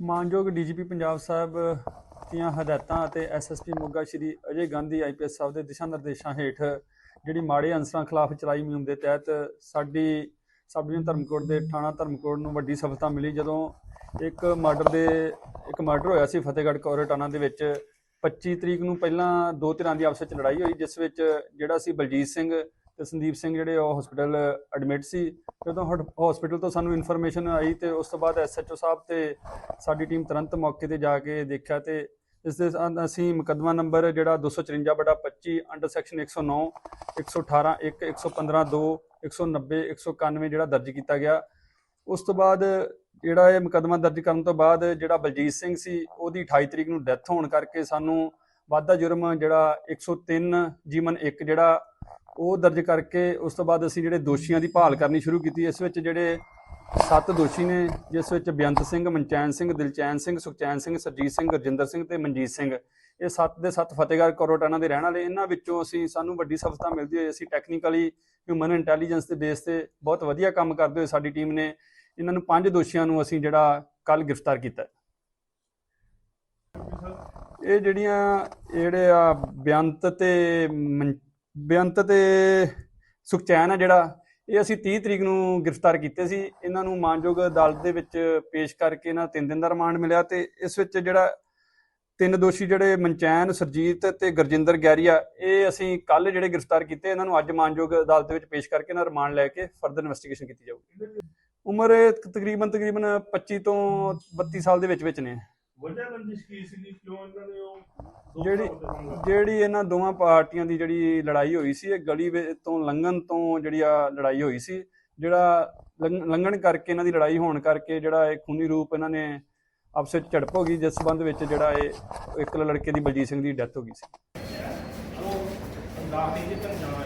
ਮਾਨਯੋਗ ਡੀਜੀਪੀ ਪੰਜਾਬ ਸਾਹਿਬ ਦੀਆਂ ਹਦਾਇਤਾਂ ਅਤੇ ਐਸਐਸਪੀ ਮੋਗਾ ਸ਼੍ਰੀ ਅਜੇ ਗਾਂਧੀ ਆਈਪੀਐਸ ਸਾਹਿਬ ਦੇ ਦਿਸ਼ਾ ਨਿਰਦੇਸ਼ਾਂ ਹੇਠ ਜਿਹੜੀ ਮਾੜੇ ਅਨਸਰਾਂ ਖਿਲਾਫ ਚਲਾਈ ਮੁਹਿੰਮ ਦੇ ਤਹਿਤ ਸਾਡੀ ਸਬ ਡਿਵੀਜ਼ਨ ਧਰਮਕੋਟ ਦੇ ਥਾਣਾ ਧਰਮਕੋਟ ਨੂੰ ਵੱਡੀ ਸਫਲਤਾ ਮਿਲੀ ਜਦੋਂ ਇੱਕ ਮਰਡਰ ਦੇ, ਇੱਕ ਮਰਡਰ ਹੋਇਆ ਸੀ ਫਤਿਹਗੜ੍ਹ ਕੋਰਟਾਣਾ ਦੇ ਵਿੱਚ। 25 ਤਰੀਕ ਨੂੰ ਪਹਿਲਾਂ ਦੋ ਧਿਰਾਂ ਦੀ ਆਪਸ ਵਿੱਚ ਲੜਾਈ ਹੋਈ, ਜਿਸ ਵਿੱਚ ਜਿਹੜਾ ਸੀ ਬਲਜੀਤ ਸਿੰਘ ਤੇ ਸੰਦੀਪ ਸਿੰਘ ਜਿਹੜੇ ਉਹ ਹਸਪੀਟਲ ਐਡਮਿਟ ਸੀ। ਜਦੋਂ ਹਸਪੀਟਲ ਤੋਂ ਸਾਨੂੰ ਇਨਫੋਰਮੇਸ਼ਨ ਆਈ ਤੇ ਉਸ ਤੋਂ ਬਾਅਦ ਐਸਐਚਓ ਸਾਹਿਬ ਤੇ ਸਾਡੀ ਟੀਮ ਤੁਰੰਤ ਮੌਕੇ ਤੇ ਜਾ ਕੇ ਦੇਖਿਆ ਤੇ ਇਸ ਦੇ ਅੰ- ਅਸੀਂ ਮੁਕੱਦਮਾ ਨੰਬਰ ਜਿਹੜਾ 254 ਬਟਾ 25 ਅੰਡਰ ਸੈਕਸ਼ਨ 109 118 1 115 2 190 191 ਜਿਹੜਾ ਦਰਜ ਕੀਤਾ ਗਿਆ। ਉਸ ਤੋਂ ਬਾਅਦ ਜਿਹੜਾ ਇਹ ਮੁਕੱਦਮਾ ਦਰਜ ਕਰਨ ਤੋਂ ਬਾਅਦ ਜਿਹੜਾ ਬਲਜੀਤ ਸਿੰਘ ਸੀ, ਉਹਦੀ 28 ਤਰੀਕ ਨੂੰ ਡੈਥ ਹੋਣ ਕਰਕੇ ਸਾਨੂੰ ਵਾਧਾ ਜੁਰਮ ਜਿਹੜਾ 103 ਜੀਵਨ 1 ਜਿਹੜਾ ਉਹ ਦਰਜ ਕਰਕੇ ਉਸ ਤੋਂ ਬਾਅਦ ਅਸੀਂ ਜਿਹੜੇ ਦੋਸ਼ੀਆਂ ਦੀ ਭਾਲ ਕਰਨੀ ਸ਼ੁਰੂ ਕੀਤੀ, ਇਸ ਵਿੱਚ ਜਿਹੜੇ ਸੱਤ ਦੋਸ਼ੀ ਨੇ, ਜਿਸ ਵਿੱਚ ਬੇਅੰਤ ਸਿੰਘ, ਮਨਚੈਨ ਸਿੰਘ, ਦਿਲਚੈਨ ਸਿੰਘ, ਸੁਖਚੈਨ ਸਿੰਘ, ਸਰਜੀਤ ਸਿੰਘ, ਗੁਰਜਿੰਦਰ ਸਿੰਘ ਤੇ ਮਨਜੀਤ ਸਿੰਘ। ਇਹ ਸੱਤ ਦੇ ਸੱਤ ਫਤਿਹਗੜ੍ਹ ਕੋਰੋਟਾਣਾ ਦੇ ਰਹਿਣ ਵਾਲੇ। ਇਹਨਾਂ ਵਿੱਚੋਂ ਅਸੀਂ ਸਾਨੂੰ ਵੱਡੀ ਸਫਲਤਾ ਮਿਲਦੀ ਹੋਈ, ਅਸੀਂ ਟੈਕਨੀਕਲੀ ਹਿਊਮਨ ਇੰਟੈਲੀਜੈਂਸ ਦੇ ਬੇਸ ਤੇ ਬਹੁਤ ਵਧੀਆ ਕੰਮ ਕਰਦੇ ਹੋਏ ਸਾਡੀ ਟੀਮ ਨੇ ਇਹਨਾਂ ਨੂੰ ਪੰਜ ਦੋਸ਼ੀਆਂ ਨੂੰ ਅਸੀਂ ਜਿਹੜਾ ਕੱਲ ਗ੍ਰਿਫਤਾਰ ਕੀਤਾ। ਇਹ ਜਿਹੜੀਆਂ ਜਿਹੜੇ ਆ ਬੇਅੰਤ ਤੇ ਮਨ- ਬੇਅੰਤ ਤੇ ਸੁਖਚੈਨ ਆ ਜਿਹੜਾ, ਇਹ ਅਸੀਂ 30 ਤਰੀਕ ਨੂੰ ਗ੍ਰਿਫਤਾਰ ਕੀਤੇ ਸੀ। ਇਹਨਾਂ ਨੂੰ ਮਾਨਯੋਗ ਅਦਾਲਤ ਦੇ ਵਿੱਚ ਪੇਸ਼ ਕਰਕੇ ਇਹਨਾਂ ਤਿੰਨ ਦਿਨ ਦਾ ਰਿਮਾਂਡ ਮਿਲਿਆ ਤੇ ਇਸ ਵਿੱਚ ਜਿਹੜਾ ਤਿੰਨ ਦੋਸ਼ੀ ਜਿਹੜੇ ਮਨਚੈਨ, ਸਰਜੀਤ ਤੇ ਗੁਰਜਿੰਦਰ ਗੈਰੀਆ, ਇਹ ਅਸੀਂ ਕੱਲ ਜਿਹੜੇ ਗ੍ਰਿਫਤਾਰ ਕੀਤੇ, ਇਹਨਾਂ ਨੂੰ ਅੱਜ ਮਾਨਯੋਗ ਅਦਾਲਤ ਦੇ ਵਿੱਚ ਪੇਸ਼ ਕਰਕੇ ਇਹਨਾਂ ਰਿਮਾਂਡ ਲੈ ਕੇ ਫਰਦਰ ਇਨਵੈਸਟੀਗੇਸ਼ਨ ਕੀਤੀ ਜਾਊਗੀ। ਉਮਰ ਤਕਰੀਬਨ ਤਕਰੀਬਨ 25 ਤੋਂ 32 ਸਾਲ ਦੇ ਵਿੱਚ ਵਿੱਚ ਨੇ। ਵਜ੍ਹਾ ਰੰਜਿਸ਼ ਕੀ ਸੀਗੀ? ਕਿਉਂ ਇਹਨਾਂ ਨੇ ਉਹ ਦੋ ਜਿਹੜੀ ਇਹਨਾਂ ਦੋਵਾਂ ਪਾਰਟੀਆਂ ਦੀ ਜਿਹੜੀ ਲੜਾਈ ਹੋਈ ਸੀ ਇਹ ਗਲੀ ਵਿੱਚ ਤੋਂ ਲੰਘਣ ਤੋਂ ਜਿਹੜੀ ਆ ਲੜਾਈ ਹੋਈ ਸੀ ਜਿਹੜਾ ਲੰਘ- ਲੰਘਣ ਕਰਕੇ ਇਹਨਾਂ ਦੀ ਲੜਾਈ ਹੋਣ ਕਰਕੇ ਜਿਹੜਾ ਇਹ ਖੂਨੀ ਰੂਪ ਇਹਨਾਂ ਨੇ ਆਪਸ ਵਿੱਚ ਝੜਪ ਹੋ ਗਈ ਜਿਸ ਸਬੰਧ ਵਿੱਚ ਜਿਹੜਾ ਇਹ ਇੱਕ ਲੜਕੇ ਦੀ ਬਲਜੀਤ ਸਿੰਘ ਦੀ ਡੈਥ ਹੋ ਗਈ ਸੀ। ਉਹ ਦੇ ਜਿੱਤਣ ਜਾਣਾ